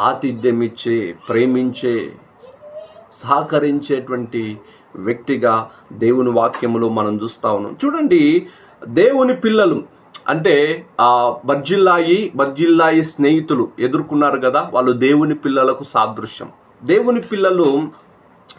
ఆతిథ్యం ఇచ్చే ప్రేమించే సహకరించేటువంటి వ్యక్తిగా దేవుని వాక్యములో మనం చూస్తా ఉన్నాం. చూడండి దేవుని పిల్లలు అంటే ఆ బర్జిల్లాయి బర్జిల్లాయి స్నేహితులు ఎదుర్కొన్నారు కదా వాళ్ళు దేవుని పిల్లలకు సాదృశ్యం. దేవుని పిల్లలు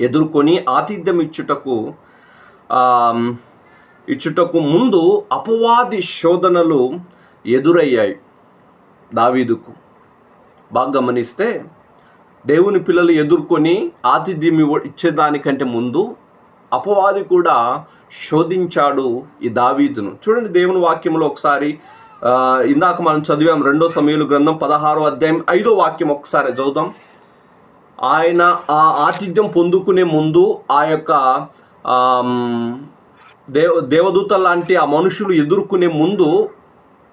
ఎదుర్కొని ఆతిథ్యం ఇచ్చుటకు ఇచ్చుటకు ముందు అపవాది శోధనలు ఎదురయ్యాయి. దావీదుకు. బాగా గమనిస్తే దేవుని పిల్లలు ఎదుర్కొని ఆతిథ్యం ఇవ్వ ఇచ్చేదానికంటే ముందు అపవాది కూడా శోధించాడు ఈ దావీదును. చూడండి దేవుని వాక్యంలో ఒకసారి ఇందాక మనం చదివాం రెండో సమయంలో గ్రంథం పదహారో అధ్యాయం ఐదో వాక్యం ఒకసారి చదువుదాం. ఆయన ఆ ఆతిథ్యం పొందుకునే ముందు ఆ యొక్క దేవ దేవదూత లాంటి ఆ మనుషులు ఎదుర్కొనే ముందు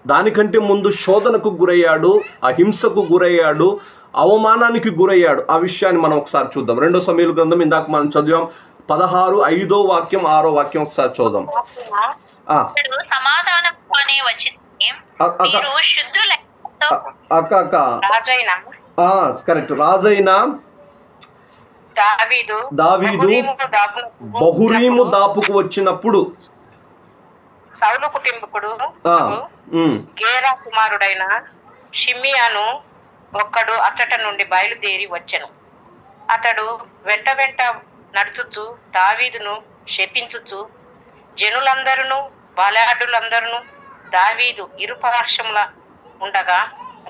దానికంటే ముందు శోధనకు గురయ్యాడు ఆ హింసకు గురయ్యాడు అవమానానికి గురయ్యాడు. ఆ విషయాన్ని మనం ఒకసారి చూద్దాం. రెండో సమయంలో గ్రంథం ఇందాక మనం చదివాం. పదహారు ఐదో వాక్యం ఆరో వాక్యం ఒకసారి చూద్దాం సమాధానం అక్క. అక్క కరెక్ట్. రాజైన దావీదు బహురీము దాపుకు వచ్చినప్పుడు సౌలు కుటుంబకుడు గేరా కుమారుడైన షిమియాను ఒక్కడు అచ్చట నుండి బయలుదేరి వచ్చెను. అతడు వెంట వెంట నడుచుచు దావీదును శపించుచు జనులందరూ బలాఢులందరూ దావీదు ఇరుపార్శ్వముల ఉండగా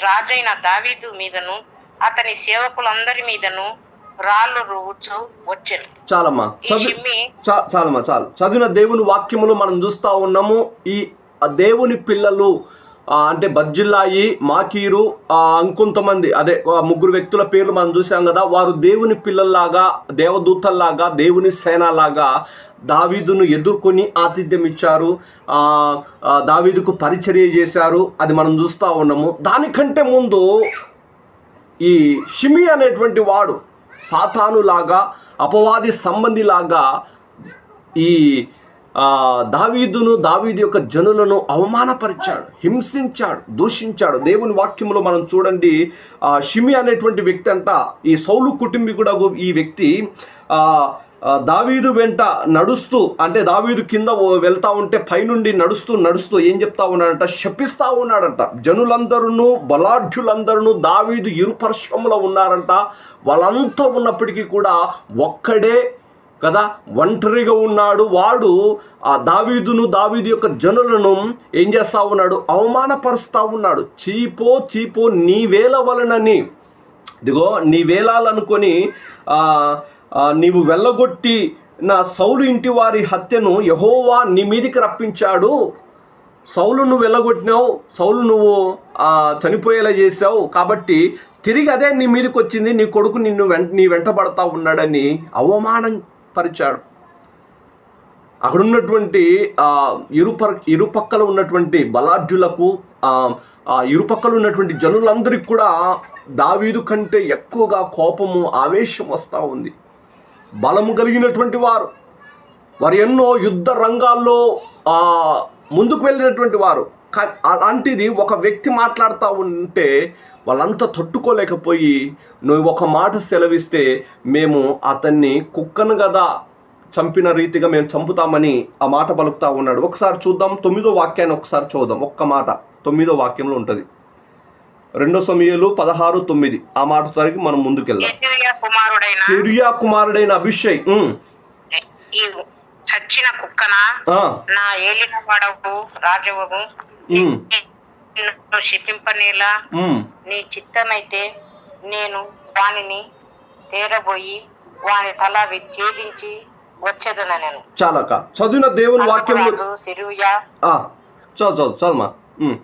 రాజైన దావీదు మీదను అతని సేవకులందరి మీదను రాళ్ళు రువ్వుచు వచ్చెను చాలమ్మా. చాలమ్మా చాలు. చదివిన దేవుని వాక్యములు మనం చూస్తా ఉన్నాము. ఈ దేవుని పిల్లలు అంటే బజ్జిల్లాయి మాకీరు ఇంకొంతమంది అదే ముగ్గురు వ్యక్తుల పేర్లు మనం చూసాం కదా. వారు దేవుని పిల్లల్లాగా దేవదూతల్లాగా దేవుని సేనలాగా దావీదును ఎదుర్కొని ఆతిథ్యం ఇచ్చారు. దావీదుకు పరిచర్య చేశారు. అది మనం చూస్తా ఉన్నాము. దానికంటే ముందు ఈ షిమి అనేటువంటి వాడు సాతానులాగా అపవాది సంబంధిలాగా ఈ దావీదును దావీదు యొక్క జనులను అవమానపరిచాడు హింసించాడు దూషించాడు. దేవుని వాక్యంలో మనం చూడండి షిమి అనేటువంటి వ్యక్తి అంట ఈ సౌలు కుటుంబీకుడు ఈ వ్యక్తి దావీదు వెంట నడుస్తూ అంటే దావీదు కింద వెళ్తా ఉంటే పైనుండి నడుస్తూ నడుస్తూ ఏం చెప్తా ఉన్నాడంట? శపిస్తా ఉన్నాడంట. జనులందరూ బలాఢ్యులందరూ దావీదు ఇరుపర్శ్వములో ఉన్నారంట. వాళ్ళంతా ఉన్నప్పటికీ కూడా ఒక్కడే కదా ఒంటరిగా ఉన్నాడు. వాడు ఆ దావీదును దావీదు యొక్క జనులను ఏం చేస్తా ఉన్నాడు? అవమానపరుస్తూ ఉన్నాడు. చీపో చీపో నీ వేల వలనని. ఇదిగో నీ వేలాలనుకొని ఆ, నీవు వెళ్ళగొట్టి నా సౌలు ఇంటి వారి హత్యను యహోవా నీ మీదికి రప్పించాడు. సౌలు నువ్వు వెళ్ళగొట్టినావు సౌలు నువ్వు చనిపోయేలా చేసావు కాబట్టి తిరిగి అదే నీ మీదకి వచ్చింది నీ కొడుకు నిన్ను వెంట నీ వెంట పడతా ఉన్నాడని అవమానం పరిచాడు. అక్కడ ఉన్నటువంటి ఇరుప ఇరుపక్కల ఉన్నటువంటి బలాఢ్యులకు ఇరుపక్కల ఉన్నటువంటి జనులందరికీ కూడా దావీదు కంటే ఎక్కువగా కోపము ఆవేశం వస్తూ ఉంది. బలము కలిగినటువంటి వారు. వారు ఎన్నో యుద్ధ రంగాల్లో ముందుకు వెళ్ళినటువంటి వారు. అలాంటిది ఒక వ్యక్తి మాట్లాడుతూ ఉంటే వాళ్ళంతా తట్టుకోలేకపోయి నువ్వు ఒక మాట సెలవిస్తే మేము అతన్ని కుక్కను కదా చంపిన రీతిగా మేము చంపుతామని ఆ మాట పలుకుతా ఉన్నాడు. ఒకసారి చూద్దాం తొమ్మిదో వాక్యాన్ని ఒకసారి చూద్దాం. ఒక్క మాట తొమ్మిదో వాక్యంలో ఉంటుంది. రెండో సమయాలు పదహారు తొమ్మిది. ఆ మాట తరగి మనం ముందుకెళ్దాం. సిరియా కుమారుడైన ఈ చచ్చిన కుక్కన? నా ఏలిన వాడవు నిన్ను శపింపనేలా. నీ చిత్తమైతే నేను వానిని తేరబోయి వాని తల ఛేదించి వచ్చేదన నేను. చాలక చదివిన దేవుని రాజు సిరుయా ఆ, చదువు చదువు చదువుమా ఉమ్,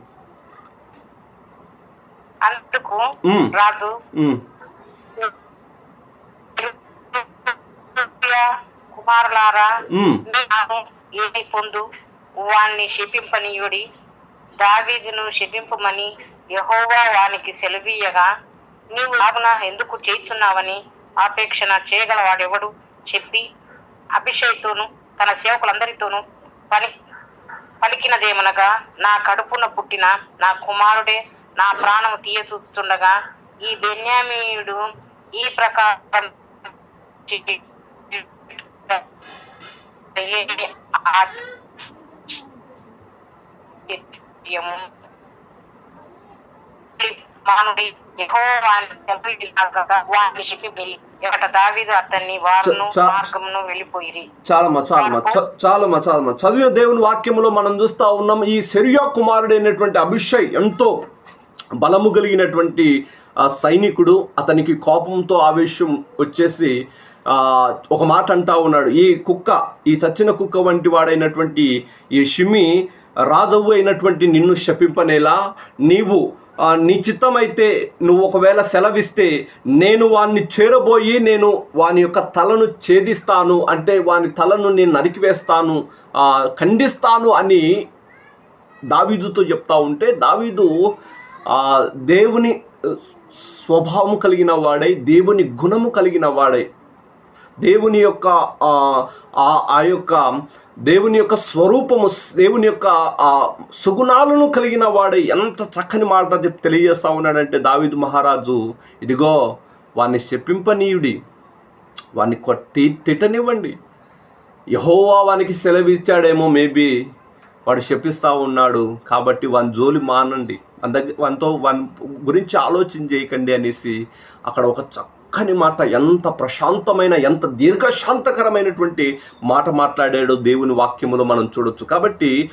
అందుకు రాజు. కుమారులారా ఏమి పొందు? వాణ్ణి శపింపనీయుడి. దావీదును శపింపమని యహోవా వానికి సెలవీయగా. నీవు లాగున ఎందుకు చేయుచున్నావని ఆపేక్షణ చేయగలవాడెవడు? చెప్పి అభిషేక్తోను తన సేవకులందరితోనూ పని పలికినదేమనగా నా కడుపున పుట్టిన నా కుమారుడే నా ప్రాణము తీయ చూస్తుండగా ఈ బెన్యామీయుడు ఈ ప్రకారం వాడిని చెప్పి ఎక్కడ దావీదు అతన్ని వారును మార్గమును చాలమ్మా చాలమ్మా. చాలమ్మా చాలమ్మా చదివిన దేవుని వాక్యములో మనం చూస్తా ఉన్నాం ఈ సెరియా కుమారుడైనటువంటి అభిషయ్ ఎంతో బలము కలిగినటువంటి సైనికుడు అతనికి కోపంతో ఆవేశం వచ్చేసి ఒక మాట అంటా ఉన్నాడు. ఈ కుక్క ఈ చచ్చిన కుక్క వంటి వాడైనటువంటి ఈ షిమి రాజవు అయినటువంటి నిన్ను శపింపనేలా నీవు నీ చిత్తమైతే నువ్వు ఒకవేళ సెలవిస్తే నేను వాణ్ణి చేరబోయి నేను వాని యొక్క తలను ఛేదిస్తాను అంటే వాని తలను నేను నరికివేస్తాను ఖండిస్తాను అని దావీదుతో చెప్తా ఉంటే దావీదు ఆ, దేవుని స్వభావం కలిగిన వాడై దేవుని గుణము కలిగిన వాడై దేవుని యొక్క ఆ, యొక్క దేవుని యొక్క స్వరూపము దేవుని యొక్క ఆ సుగుణాలను కలిగిన వాడై ఎంత చక్కని మాట తెలియజేస్తా ఉన్నాడంటే దావిదు మహారాజు ఇదిగో వాన్ని చెప్పింపనీయుడి వాన్ని కొట్టి తిట్టనివ్వండి. యహోవా వానికి సెలవిచ్చాడేమో మేబీ వాడు శపిస్తూ ఉన్నాడు కాబట్టి వాని జోలి మానండి. అందరి దగ్గర వన్ గురించి ఆలోచన చేయకండి అనేసి అక్కడ ఒక చక్కని మాట ఎంత ప్రశాంతమైన ఎంత దీర్ఘశాంతకరమైనటువంటి మాట మాట్లాడాడో దేవుని వాక్యములో మనం చూడొచ్చు. కాబట్టి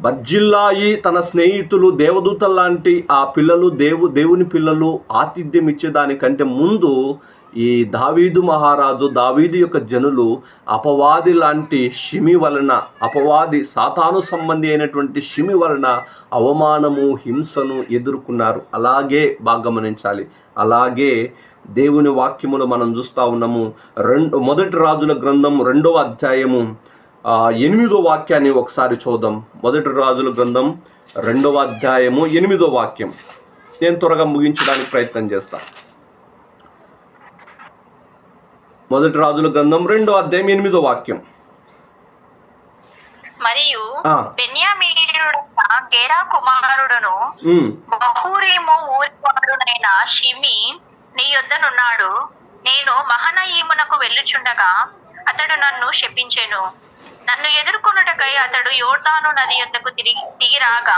బర్జిల్లాయి తన స్నేహితులు దేవదూతల లాంటి ఆ పిల్లలు దేవు దేవుని పిల్లలు ఆతిథ్యం ఇచ్చేదానికంటే ముందు ఈ దావీదు మహారాజు దావీదు యొక్క జనులు అపవాది లాంటి షిమి వలన అపవాది సాతాను సంబంధి అయినటువంటి షిమి వలన అవమానము హింసను ఎదుర్కొన్నారు. అలాగే బాగా గమనించాలి. అలాగే దేవుని వాక్యములు మనం చూస్తా ఉన్నాము. రెండు మొదటి రాజుల గ్రంథం రెండవ అధ్యాయము. ఎనిమిదో వాక్యాన్ని ఒకసారి చూద్దాం. మొదటి రాజుల గ్రంథం రెండవ అధ్యాయము ఎనిమిదో వాక్యం. నేను త్వరగా ముగించడానికి ప్రయత్నం చేస్తా. మొదటి రాజుల గ్రంథం రెండో అధ్యాయం ఎనిమిదో వాక్యం. మరియు. బెన్యామీనుడైన గేరా కుమారుడును బహూరీము ఊరివాడునైన షిమి నీ యొద్దనున్నాడు. నేను మహనయీమునకు వెళ్ళుచుండగా అతడు నన్ను శపించెను. నన్ను ఎదుర్కొనుటకై అతడు యోర్దాను నది యొద్దకు తిరిగి తీరాగా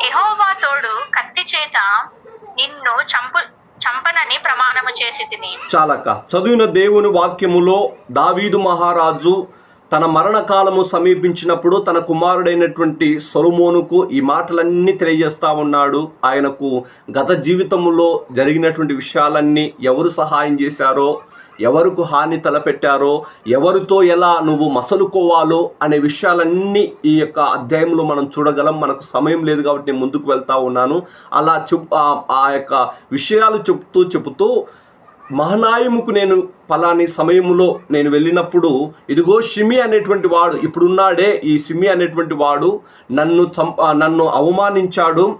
ఎహోవా తోడు కత్తి చేత నిన్ను చంపు చంపనని ప్రమాణము చేసి తిని చాలక్క చదివిన దేవుని వాక్యములో దావీదు మహారాజు తన మరణకాలము సమీపించినప్పుడు తన కుమారుడైనటువంటి సొలొమోనుకు ఈ మాటలన్నీ తెలియజేస్తా ఉన్నాడు. ఆయనకు గత జీవితంలో జరిగినటువంటి విషయాలన్నీ ఎవరు సహాయం చేశారో ఎవరికి హాని తలపెట్టారో ఎవరితో ఎలా నువ్వు మసలుకోవాలో అనే విషయాలన్నీ ఈ యొక్క అధ్యాయంలో మనం చూడగలం. మనకు సమయం లేదు కాబట్టి నేను ముందుకు వెళ్తా ఉన్నాను. అలా చెప్ ఆ- యొక్క విషయాలు చెప్తూ చెబుతూ మహనాయముకు నేను పలాని సమయంలో నేను వెళ్ళినప్పుడు ఇదిగో షిమి అనేటువంటి వాడు ఇప్పుడున్నాడే. ఈ షిమి అనేటువంటి వాడు నన్ను చంప నన్ను అవమానించాడు.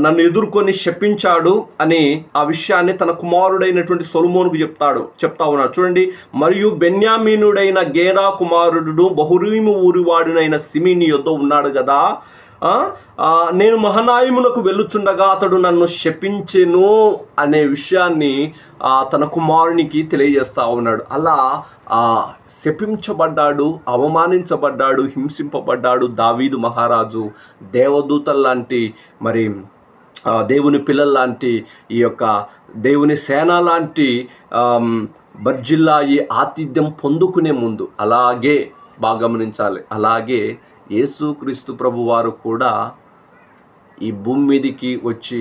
నన్ను ఎదుర్కొని శపించాడు అని ఆ విషయాన్ని తన కుమారుడైనటువంటి సొలుమోనుకు చెప్తాడు చెప్తా ఉన్నాడు. చూడండి మరియు బెన్యామీనుడైన గేరా కుమారుడు బహురీము ఊరివాడునైన సిమిని యొద్ద ఉన్నాడు కదా నేను మహనాయమునకు వెళ్ళుచుండగా అతడు నన్ను శపించెను అనే విషయాన్ని తన కుమారునికి తెలియజేస్తా ఉన్నాడు. అలా శపించబడ్డాడు అవమానించబడ్డాడు హింసింపబడ్డాడు దావీదు మహారాజు దేవదూతల లాంటి మరి దేవుని పిల్లల లాంటి ఈ యొక్క దేవుని సేన లాంటి బర్జిల్లా ఈ ఆతిథ్యం పొందుకునే ముందు అలాగే బాగా గమనించాలి అలాగే యేసుక్రీస్తు ప్రభు వారు కూడా ఈ భూమి మీదికి వచ్చి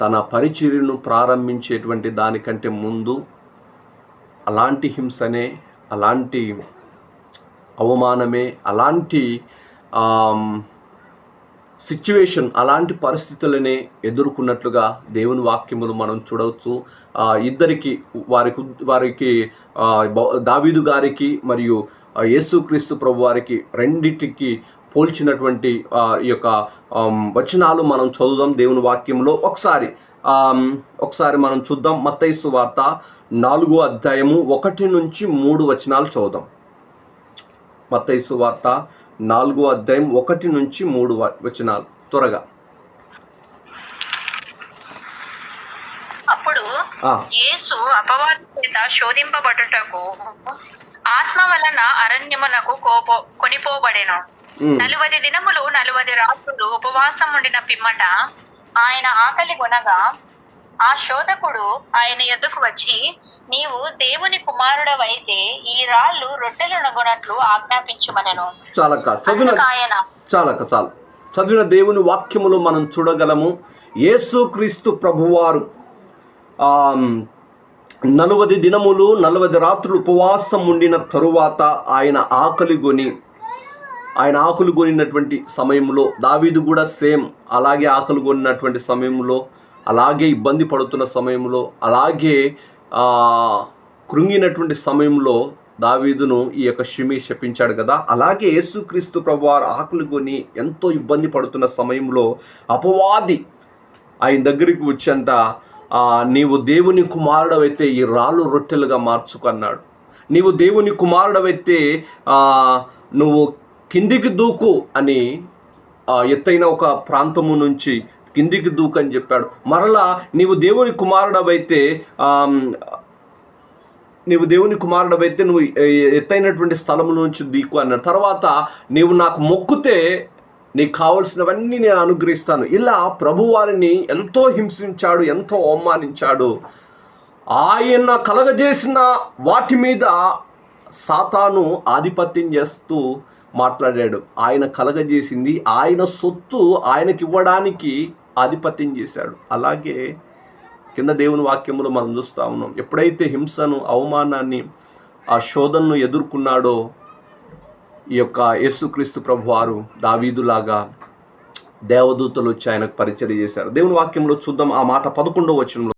తన పరిచర్యను ప్రారంభించేటువంటి దానికంటే ముందు అలాంటి హింసనే అలాంటి అవమానమే అలాంటి సిచ్యువేషన్ అలాంటి పరిస్థితులనే ఎదుర్కొన్నట్లుగా దేవుని వాక్యములు మనం చూడవచ్చు. ఇద్దరికి వారికి వారికి దావీదు గారికి మరియు యేసుక్రీస్తు ప్రభు వారికి రెండిటికి పోల్చినటువంటి ఆ, ఈ యొక్క వచనాలు మనం చదువుదాం దేవుని వాక్యంలో. ఒకసారి ఒకసారి మనం చూద్దాం మత్తైసు వార్త నాలుగో అధ్యాయము ఒకటి నుంచి మూడు వచనాలు చదువుదాం. మత్తైసు వార్త నాలుగో అధ్యాయం ఒకటి నుంచి మూడు వచనాలు త్వరగా. యేసు అపవాది చేత శోధింపబడుటకు ఆత్మ వలన అరణ్యమునకు కోపో కొనిపోబడెను. నలువది దినములు నలువది రాత్రులు ఉపవాసం ఉండిన పిమ్మట ఆయన ఆకలి కొనగా ఆ శోధకుడు ఆయన ఎద్దుకు వచ్చి నీవు దేవుని కుమారుడవైతే ఈ రాళ్ళు రొట్టెలనగొనట్లు ఆజ్ఞాపించుమనెను. చాలక్క చదివిన ఆయన చాలక్క చాలు. చదివిన దేవుని వాక్యములు మనం చూడగలము. యేసుక్రీస్తు ప్రభువారు ఆ, నలువది దినములు నలవది రాత్రులు ఉపవాసం ఉండిన తరువాత ఆయన ఆకలి కొని ఆయన ఆకులు కొనినటువంటి సమయంలో దావీదు కూడా సేమ్ అలాగే ఆకలి కొనినటువంటి సమయంలో అలాగే ఇబ్బంది పడుతున్న సమయంలో అలాగే కృంగినటువంటి సమయంలో దావీదును ఈ యొక్క షిమి శపించాడు కదా. అలాగే యేసుక్రీస్తు ప్రభువారు ఆకులు కొని ఎంతో ఇబ్బంది పడుతున్న సమయంలో అపవాది ఆయన దగ్గరికి వచ్చంట నీవు దేవుని కుమారుడవైతే ఈ రాళ్ళు రొట్టెలుగా మార్చుకున్నాడు నీవు దేవుని కుమారుడవైతే నువ్వు కిందికి దూకు అని ఎత్తైన ఒక ప్రాంతము నుంచి కిందికి దూకు అని చెప్పాడు. మరలా నీవు దేవుని కుమారుడవైతే నీవు దేవుని కుమారుడవైతే నువ్వు ఎత్తైనటువంటి స్థలము నుంచి దీకు అన్నాడు. తర్వాత నీవు నాకు మొక్కుతే నీకు కావలసినవన్నీ నేను అనుగ్రహిస్తాను. ఇలా ప్రభువారిని ఎంతో హింసించాడు ఎంతో అవమానించాడు. ఆయన కలగజేసిన వాటి మీద సాతాను ఆధిపత్యం చేస్తూ మాట్లాడాడు. ఆయన కలగజేసింది ఆయన సొత్తు ఆయనకి ఇవ్వడానికి ఆధిపత్యం చేశాడు. అలాగే కింద దేవుని వాక్యంలో మనం చూస్తా ఉన్నాం. ఎప్పుడైతే హింసను అవమానాన్ని ఆ శోధనను ఎదుర్కొన్నాడో ఈ యొక్క యేసుక్రీస్తు ప్రభువారు దావీదులాగా దేవదూతలు వచ్చి ఆయనకు పరిచయం చేశారు. దేవుని వాక్యంలో చూద్దాం. ఆ మాట పదకొండవ వచనంలో